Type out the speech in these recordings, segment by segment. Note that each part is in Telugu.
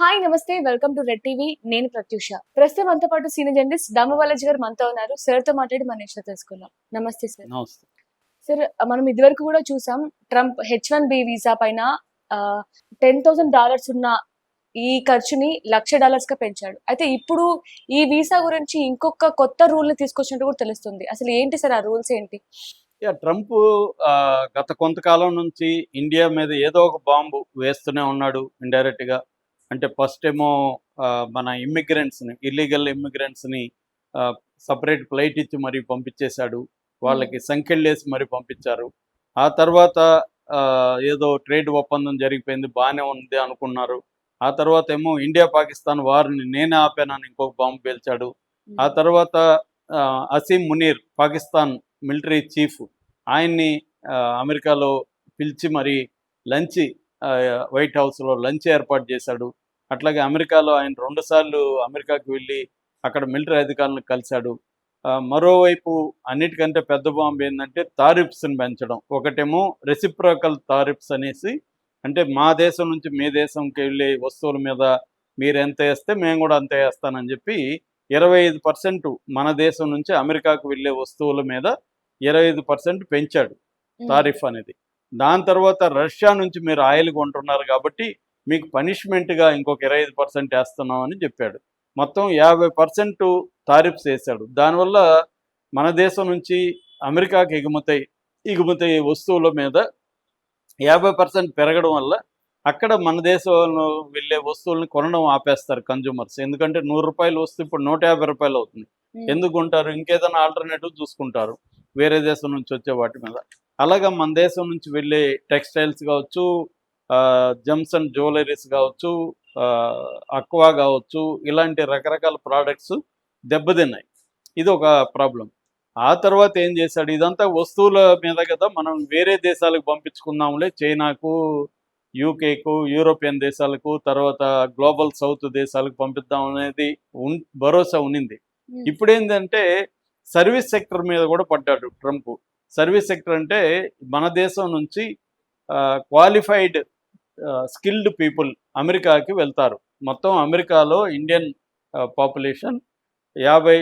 హాయ్ నమస్తే వెల్కమ్ టు రెడ్ టీవీ నేను ప్రత్యూష. ప్రస్తుతం మనతో పాటు సీనియర్ జర్నలిస్ట్ దామబాలాజీ గారు మనతో ఉన్నారు. సార్తో మాట్లాడి మన ఇష్టం తెలుసుకుందాం. నమస్తే సార్ సార్ మనం ఇదివరకు కూడా చూసాం Trump H one B visa పైన టెన్ థౌసండ్ డాలర్స్ ఉన్న ఈ ఖర్చుని లక్ష డాలర్స్గా పెంచాడు. అయితే ఇప్పుడు ఈ వీసా గురించి ఇంకొక కొత్త రూల్ని తీసుకొచ్చినట్టు కూడా తెలుస్తుంది. అసలు ఏంటి సార్ ఆ రూల్స్ ఏంటి? యా ట్రంప్ గత కొంతకాలం నుంచి ఇండియా మీద ఏదో ఒక బాంబు వేస్తూనే ఉన్నాడు ఇండైరెక్ట్గా అంటే ఫస్ట్ ఏమో మన ఇమ్మిగ్రెంట్స్ని ఇల్లీగల్ ఇమ్మిగ్రెంట్స్ని సపరేట్ ఫ్లైట్ ఇచ్చి మరీ పంపించేశాడు. వాళ్ళకి సంఖ్యలేసి మరీ పంపించారు. ఆ తర్వాత ఏదో ట్రేడ్ ఒప్పందం జరిగిపోయింది బాగానే ఉంది అనుకున్నారు. ఆ తర్వాత ఏమో ఇండియా పాకిస్తాన్ వారిని నేనే ఆపానని ఇంకొక బాంబు పేల్చాడు. ఆ తర్వాత ఆ, అసీం మునీర్ పాకిస్తాన్ మిలిటరీ చీఫ్ ఆయన్ని అమెరికాలో పిలిచి మరి లంచ్ వైట్ హౌస్లో లంచ్ ఏర్పాటు చేశాడు. అట్లాగే అమెరికాలో ఆయన రెండుసార్లు అమెరికాకి వెళ్ళి అక్కడ మిలిటరీ అధికారులను కలిశాడు. మరోవైపు అన్నిటికంటే పెద్ద బాంబు ఏంటంటే తారిఫ్స్ని పెంచడం. ఒకటేమో రెసిప్రోకల్ తారిఫ్స్ అనేసి అంటే మా దేశం నుంచి మీ దేశంకి వెళ్ళే వస్తువుల మీద మీరు ఎంత వేస్తే మేము కూడా అంతే వేస్తానని చెప్పి ఇరవై ఐదు పర్సెంట్ మన దేశం నుంచి అమెరికాకు వెళ్ళే వస్తువుల మీద ఇరవై ఐదు పర్సెంట్ పెంచాడు తారిఫ్ అనేది. దాని తర్వాత రష్యా నుంచి మీరు ఆయిల్ కొంటున్నారు కాబట్టి మీకు పనిష్మెంట్గా ఇంకొక ఇరవై ఐదు పర్సెంట్ వేస్తున్నాం అని చెప్పాడు. మొత్తం యాభై పర్సెంట్ తారిఫ్స్ వేశాడు. దానివల్ల మన దేశం నుంచి అమెరికాకి ఎగుమతి ఎగుమతి వస్తువుల మీద యాభై పర్సెంట్ పెరగడం వల్ల అక్కడ మన దేశంలో వెళ్ళే వస్తువులను కొనడం ఆపేస్తారు కన్జ్యూమర్స్ ఎందుకంటే నూరు రూపాయలు వస్తే ఇప్పుడు నూట యాభై రూపాయలు అవుతుంది. ఎందుకు కొంటారు? ఇంకేదైనా ఆల్టర్నేటివ్ చూసుకుంటారు. వేరే దేశం నుంచి వచ్చే వాటి మీద. అలాగా మన దేశం నుంచి వెళ్ళే టెక్స్టైల్స్ కావచ్చు జమ్స్ అండ్ జ్యువెలరీస్ కావచ్చు అక్వా కావచ్చు ఇలాంటి రకరకాల ప్రోడక్ట్స్ దెబ్బతిన్నాయి. ఇది ఒక ప్రాబ్లం. ఆ తర్వాత ఏం చేశాడు? ఇదంతా వస్తువుల మీద కదా మనం వేరే దేశాలకు పంపించుకుందాంలే. చైనాకు యూకేకు యూరోపియన్ దేశాలకు తర్వాత గ్లోబల్ సౌత్ దేశాలకు పంపిద్దాం అనేది ఉన్ భరోసా ఉన్నింది. ఇప్పుడు ఏంటంటే సర్వీస్ సెక్టర్ మీద కూడా పడ్డాడు ట్రంప్. సర్వీస్ సెక్టర్ అంటే మన దేశం నుంచి క్వాలిఫైడ్ స్కిల్డ్ పీపుల్ అమెరికాకి వెళ్తారు. మొత్తం అమెరికాలో ఇండియన్ పాపులేషన్ యాభై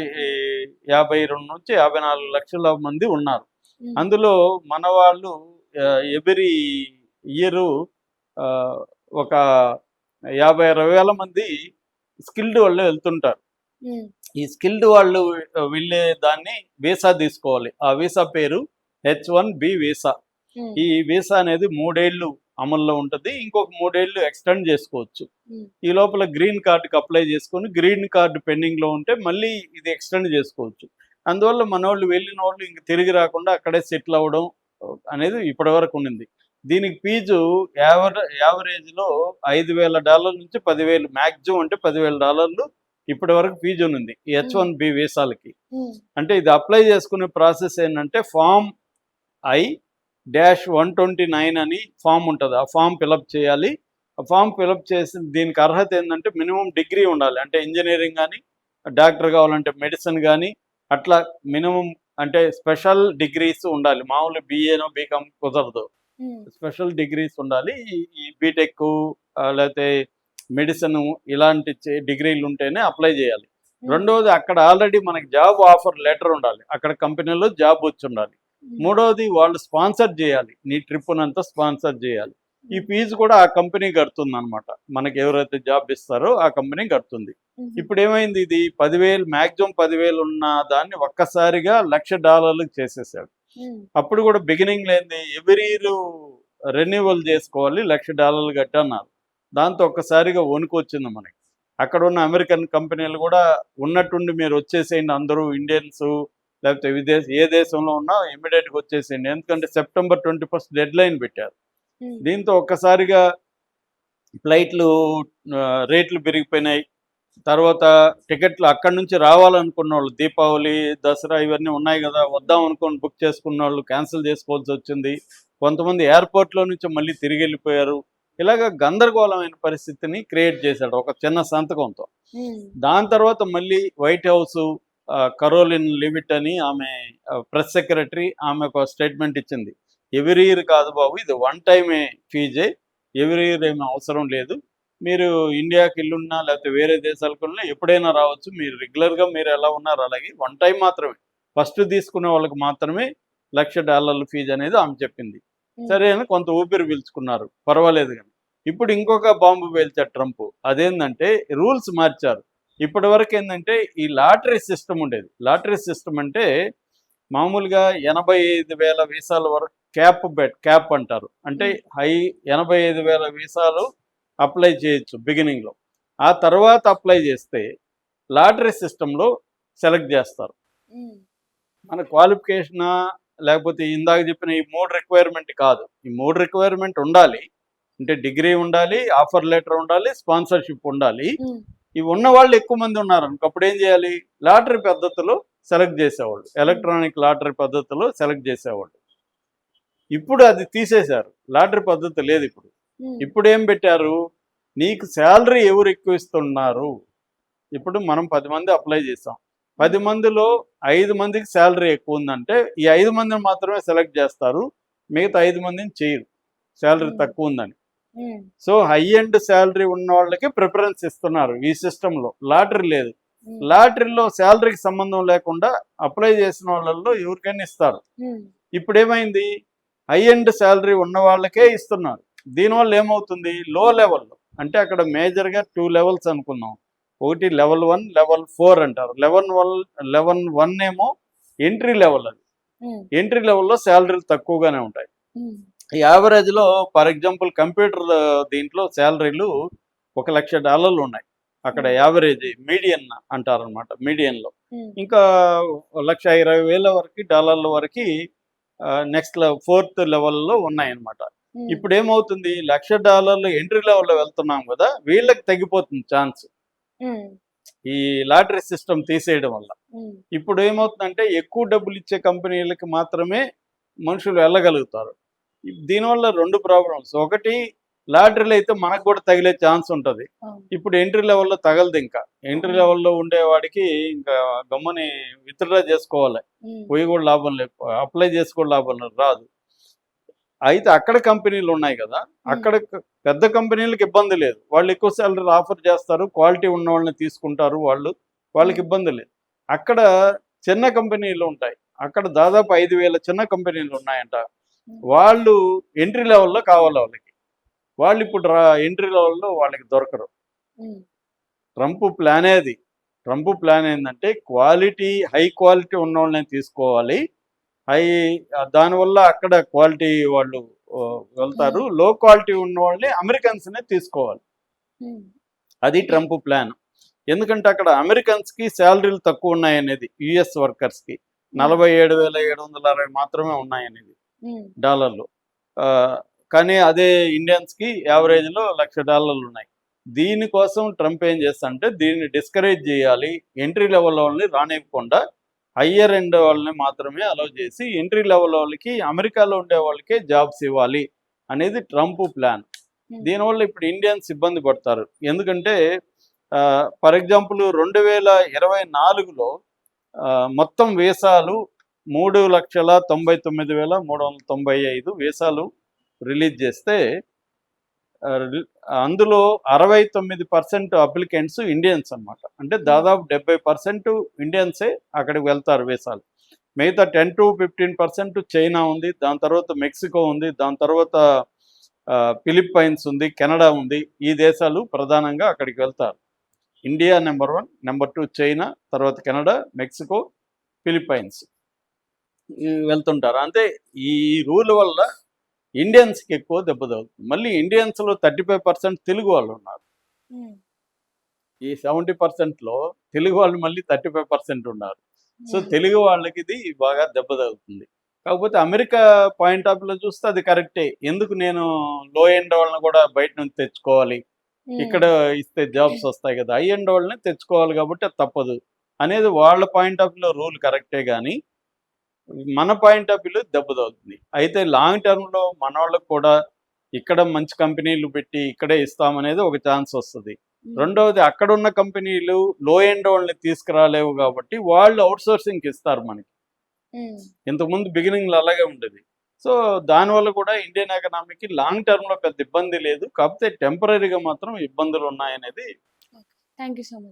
యాభై రెండు నుంచి యాభై నాలుగు లక్షల మంది ఉన్నారు. అందులో మన వాళ్ళు ఎవ్రీ ఇయర్ ఒక యాభై అరవై వేల మంది స్కిల్డ్ వాళ్ళు వెళ్తుంటారు. ఈ స్కిల్డ్ వాళ్ళు వెళ్ళే దాన్ని వీసా తీసుకోవాలి. ఆ వీసా పేరు హెచ్ వన్ బి వీసా. ఈ వీసా అనేది మూడేళ్ళు అమల్లో ఉంటుంది. ఇంకొక మూడేళ్ళు ఎక్స్టెండ్ చేసుకోవచ్చు. ఈ లోపల గ్రీన్ కార్డుకి అప్లై చేసుకొని గ్రీన్ కార్డు పెండింగ్లో ఉంటే మళ్ళీ ఇది ఎక్స్టెండ్ చేసుకోవచ్చు. అందువల్ల మన వాళ్ళు వెళ్ళిన వాళ్ళు ఇంక తిరిగి రాకుండా అక్కడే సెటిల్ అవ్వడం అనేది ఇప్పటి వరకు ఉండింది దీనికి ఫీజు యావర్ యావరేజ్లో ఐదు వేల డాలర్ల నుంచి పదివేలు మ్యాక్సిమం అంటే పదివేల డాలర్లు ఇప్పటి వరకు ఫీజు ఉంది హెచ్ వన్ బి వీసాలకి. అంటే ఇది అప్లై చేసుకునే ప్రాసెస్ ఏంటంటే form I dash one twenty nine అని ఫామ్ ఉంటుంది. ఆ ఫామ్ ఫిలప్ చేయాలి. ఆ ఫామ్ ఫిలప్ చేసి దీనికి అర్హత ఏంటంటే మినిమం డిగ్రీ ఉండాలి. అంటే ఇంజనీరింగ్ కానీ డాక్టర్ కావాలంటే మెడిసిన్ కానీ అట్లా మినిమం అంటే స్పెషల్ డిగ్రీస్ ఉండాలి. మామూలు బీఏనో బీకామ్ కుదరదు. స్పెషల్ డిగ్రీస్ ఉండాలి. ఈ- బీటెక్ లేకపోతే మెడిసిన్ ఇలాంటి డిగ్రీలు ఉంటేనే అప్లై చేయాలి. రెండవది అక్కడ ఆల్రెడీ మనకి జాబ్ ఆఫర్ లెటర్ ఉండాలి. అక్కడ కంపెనీలో జాబ్ వచ్చి ఉండాలి. మూడవది వాళ్ళు స్పాన్సర్ చేయాలి. నీ ట్రిప్ అంతా స్పాన్సర్ చేయాలి. ఈ ఫీజు కూడా ఆ కంపెనీ కడుతుంది అనమాట మనకి ఎవరైతే జాబ్ ఇస్తారో ఆ కంపెనీ కడుతుంది. ఇప్పుడు ఏమైంది ఇది? పదివేలు మాక్సిమం పదివేలు ఉన్న దాన్ని ఒక్కసారిగా లక్ష డాలర్లకు చేసేసాడు. అప్పుడు కూడా బిగినింగ్ లేని ఎవరి ఇయర్ రెన్యువల్ చేసుకోవాలి లక్ష డాలర్లు కట్టి అన్నారు. దాంతో ఒక్కసారిగా వణుకు వచ్చింది మనకి. అక్కడ ఉన్న అమెరికన్ కంపెనీలు కూడా ఉన్నట్టుండి మీరు వచ్చేసేయండి అందరూ ఇండియన్స్ లేకపోతే విదేశ ఏ దేశంలో ఉన్నా ఇమ్మీడియట్గా వచ్చేసేయండి. ఎందుకంటే September twenty first deadline పెట్టారు దీంతో ఒక్కసారిగా ఫ్లైట్లు రేట్లు పెరిగిపోయినాయి. తర్వాత టికెట్లు అక్కడి నుంచి రావాలనుకున్న వాళ్ళు దీపావళి దసరా ఇవన్నీ ఉన్నాయి కదా వద్దాం అనుకొని బుక్ చేసుకున్న వాళ్ళు క్యాన్సిల్ చేసుకోవాల్సి వచ్చింది. కొంతమంది ఎయిర్పోర్ట్లో నుంచి మళ్ళీ తిరిగి వెళ్ళిపోయారు. ఇలాగ గందరగోళమైన పరిస్థితిని క్రియేట్ చేశాడు ఒక చిన్న సంతకంతో. దాని తర్వాత మళ్ళీ వైట్ హౌస్ కరోలిన్ లివిట్ అని ఆమె ప్రెస్ సెక్రటరీ ఆమె ఒక స్టేట్మెంట్ ఇచ్చింది. ఎవరీ ఇయర్ కాదు బాబు ఇది వన్ టైమే ఫీజే ఎవరీ ఇయర్ ఏమీ అవసరం లేదు. మీరు ఇండియాకి ఇల్లున్నా లేకపోతే వేరే దేశాలకు ఉన్నా ఎప్పుడైనా రావచ్చు. మీరు రెగ్యులర్గా మీరు ఎలా ఉన్నారు అలాగే వన్ టైం మాత్రమే. ఫస్ట్ తీసుకునే వాళ్ళకి మాత్రమే లక్ష డాలర్ల ఫీజు అనేది ఆమె చెప్పింది. సరే అని కొంత ఊపిరి పీల్చుకున్నారు. పర్వాలేదు కానీ. ఇప్పుడు ఇంకొక బాంబు పేల్చారు ట్రంప్. అదేంటంటే రూల్స్ మార్చారు. ఇప్పటి వరకు ఏంటంటే ఈ లాటరీ సిస్టమ్ ఉండేది. లాటరీ సిస్టమ్ అంటే మామూలుగా ఎనభై ఐదు వేల వీసాల వరకు క్యాప్ బెట్ క్యాప్ అంటారు. అంటే హై ఎనభై ఐదు వేల వీసాలు అప్లై చేయొచ్చు బిగినింగ్లో. ఆ తర్వాత అప్లై చేస్తే లాటరీ సిస్టంలో సెలెక్ట్ చేస్తారు. మన క్వాలిఫికేషనా లేకపోతే ఇందాక చెప్పిన ఈ మూడు రిక్వైర్మెంట్ కాదు. ఈ మూడు రిక్వైర్మెంట్ ఉండాలి. అంటే డిగ్రీ ఉండాలి ఆఫర్ లెటర్ ఉండాలి స్పాన్సర్షిప్ ఉండాలి. ఇవి ఉన్న వాళ్ళు ఎక్కువ మంది ఉన్నారు అనుకో అప్పుడు ఏం చేయాలి? లాటరీ పద్ధతిలో సెలెక్ట్ చేసేవాళ్ళు. ఎలక్ట్రానిక్ లాటరీ పద్ధతిలో సెలెక్ట్ చేసేవాళ్ళు. ఇప్పుడు అది తీసేశారు. లాటరీ పద్ధతి లేదు ఇప్పుడు. ఇప్పుడు ఏం పెట్టారు? నీకు శాలరీ ఎవరు ఎక్కువ ఇస్తున్నారు? ఇప్పుడు మనం పది మంది అప్లై చేసాం. పది మందిలో ఐదు మందికి శాలరీ ఎక్కువ ఉందంటే ఈ ఐదు మందిని మాత్రమే సెలెక్ట్ చేస్తారు. మిగతా ఐదు మందిని చేయరు. శాలరీ. తక్కువ ఉందని. సో హై ఎండ్ శాలరీ ఉన్న వాళ్ళకి ప్రిఫరెన్స్ ఇస్తున్నారు ఈ సిస్టంలో లాటరీ లేదు. లాటరీలో శాలరీకి సంబంధం లేకుండా అప్లై చేసిన వాళ్ళల్లో ఎవరికైనా ఇస్తారు. ఇప్పుడు ఏమైంది హై ఎండ్ శాలరీ ఉన్న వాళ్ళకే ఇస్తున్నారు. దీనివల్ల ఏమవుతుంది? లో లెవెల్లో అంటే అక్కడ మేజర్గా టూ లెవెల్స్ అనుకుందాం. ఒకటి లెవెల్ వన్ లెవెల్ ఫోర్ అంటారు. లెవెన్ వన్ లెవెన్ వన్ ఏమో ఎంట్రీ లెవెల్ అది. ఎంట్రీ లెవెల్లో శాలరీలు తక్కువగానే ఉంటాయి. యావరేజ్లో ఫర్ ఎగ్జాంపుల్ కంప్యూటర్ దీంట్లో శాలరీలు ఒక లక్ష డాలర్లు ఉన్నాయి. అక్కడ. యావరేజ్ మీడియన్ అంటారనమాట మీడియన్లో ఇంకా లక్ష ఇరవై వేల వరకు డాలర్ల వరకు నెక్స్ట్ ఫోర్త్ లెవెల్లో ఉన్నాయన్నమాట. ఇప్పుడు ఏమవుతుంది? లక్ష డాలర్లు ఎంట్రీ లెవెల్లో వెళ్తున్నాం కదా వీళ్ళకి తగ్గిపోతుంది ఛాన్స్ ఈ లాటరీ సిస్టమ్ తీసేయడం వల్ల. ఇప్పుడు ఏమవుతుందంటే ఎక్కువ డబ్బులు ఇచ్చే కంపెనీలకి మాత్రమే మనుషులు వెళ్ళగలుగుతారు. దీనివల్ల రెండు ప్రాబ్లమ్స్ ఒకటి లాటరీలు అయితే మనకు కూడా తగిలే ఛాన్స్ ఉంటుంది. ఇప్పుడు ఎంట్రీ లెవెల్లో తగలదు ఇంకా. ఎంట్రీ లెవెల్లో ఉండేవాడికి ఇంకా గమ్ముని విత్డ్రా చేసుకోవాలి. పోయి కూడా లాభం లేదు అప్లై చేసుకోవడం లాభం లేదు, రాదు. అయితే అక్కడ కంపెనీలు ఉన్నాయి కదా. అక్కడ పెద్ద కంపెనీలకు ఇబ్బంది లేదు. వాళ్ళు ఎక్కువ సాలరీ ఆఫర్ చేస్తారు క్వాలిటీ ఉన్న వాళ్ళని తీసుకుంటారు వాళ్ళు వాళ్ళకి ఇబ్బంది లేదు. అక్కడ చిన్న కంపెనీలు ఉంటాయి. అక్కడ దాదాపు ఐదు వేల చిన్న కంపెనీలు ఉన్నాయంట. వాళ్ళు ఎంట్రీ లెవెల్లో కావాలి వాళ్ళకి. వాళ్ళు ఇప్పుడు రా ఎంట్రీ లెవెల్లో వాళ్ళకి దొరకరు. ట్రంప్ ప్లానే అది ట్రంప్ ప్లాన్ ఏంటంటే క్వాలిటీ హై క్వాలిటీ ఉన్న వాళ్ళని తీసుకోవాలి. హై దానివల్ల అక్కడ క్వాలిటీ వాళ్ళు వెళ్తారు. లో క్వాలిటీ ఉన్న వాళ్ళని అమెరికన్స్నే తీసుకోవాలి. అది ట్రంప్ ప్లాన్ ఎందుకంటే అక్కడ అమెరికన్స్కి శాలరీలు తక్కువ ఉన్నాయనేది యుఎస్ వర్కర్స్కి నలభై ఏడు వేల ఏడు వందల అరవై మాత్రమే ఉన్నాయనేది. డాలర్లు. కానీ అదే ఇండియన్స్కి యావరేజ్లో లక్ష డాలర్లు ఉన్నాయి. దీనికోసం ట్రంప్ ఏం చేస్తాడంటే దీన్ని డిస్కరేజ్ చేయాలి. ఎంట్రీ లెవెల్ వాళ్ళని రానివ్వకుండా హయ్యర్ ఎండ్ వాళ్ళని మాత్రమే అలౌ చేసి ఎంట్రీ లెవెల్ వాళ్ళకి అమెరికాలో ఉండే వాళ్ళకే జాబ్స్ ఇవ్వాలి అనేది ట్రంప్ ప్లాన్. దీనివల్ల ఇప్పుడు ఇండియన్స్ ఇబ్బంది పడతారు. ఎందుకంటే ఫర్ ఎగ్జాంపుల్ రెండు వేల ఇరవై నాలుగులో మొత్తం వీసాలు మూడు లక్షల తొంభై తొమ్మిది వేల మూడు వందల తొంభై ఐదు వీసాలు రిలీజ్ చేస్తే రి- అందులో అరవై తొమ్మిది పర్సెంట్ అప్లికెంట్స్ ఇండియన్స్ అన్నమాట. అంటే దాదాపు డెబ్బై పర్సెంట్ ఇండియన్సే అక్కడికి వెళ్తారు వీసాలు. మిగతా ten to fifteen percent China ఉంది దాని తర్వాత మెక్సికో ఉంది దాని తర్వాత ఫిలిప్పైన్స్ ఉంది కెనడా ఉంది ఈ దేశాలు ప్రధానంగా అక్కడికి వెళ్తారు. India number one number two China తర్వాత కెనడా మెక్సికో ఫిలిప్పైన్స్. వెళ్తుంటారు. అంటే ఈ రూల్ వల్ల ఇండియన్స్కి ఎక్కువ దెబ్బ తగులుతుంది. మళ్ళీ ఇండియన్స్లో థర్టీ ఫైవ్ పర్సెంట్ తెలుగు వాళ్ళు ఉన్నారు. ఈ సెవెంటీ పర్సెంట్లో తెలుగు వాళ్ళు మళ్ళీ థర్టీ ఫైవ్ పర్సెంట్ ఉన్నారు. సో తెలుగు వాళ్ళకి ఇది బాగా దెబ్బ తగులుతుంది. కాకపోతే అమెరికా పాయింట్ ఆఫ్లో చూస్తే అది కరెక్టే. ఎందుకు నేను లో ఎండ్ వాళ్ళని కూడా బయట నుంచి తెచ్చుకోవాలి? ఇక్కడ ఇస్తే జాబ్స్ వస్తాయి కదా హై ఎండ్ వాళ్ళని తెచ్చుకోవాలి కాబట్టి అది తప్పదు. అనేది వాళ్ళ పాయింట్ ఆఫ్లో రూల్ కరెక్టే కానీ మన పాయింట్ ఆఫ్ వ్యూలో దెబ్బ తగులుతుంది. అయితే లాంగ్ టర్మ్లో మన వాళ్ళకు కూడా ఇక్కడ మంచి కంపెనీలు పెట్టి ఇక్కడే ఇస్తామనేది ఒక ఛాన్స్ వస్తుంది. రెండవది అక్కడ ఉన్న కంపెనీలు లో ఎండ్ వాళ్ళని తీసుకురాలేవు కాబట్టి వాళ్ళు అవుట్ సోర్సింగ్ ఇస్తారు మనకి. ఇంతకుముందు బిగినింగ్లో అలాగే ఉండేది. సో దానివల్ల కూడా ఇండియన్ ఎకనామీకి లాంగ్ టర్మ్లో పెద్ద ఇబ్బంది లేదు. కాకపోతే టెంపరీగా మాత్రం ఇబ్బందులు ఉన్నాయనేది థ్యాంక్ యూ సో మచ్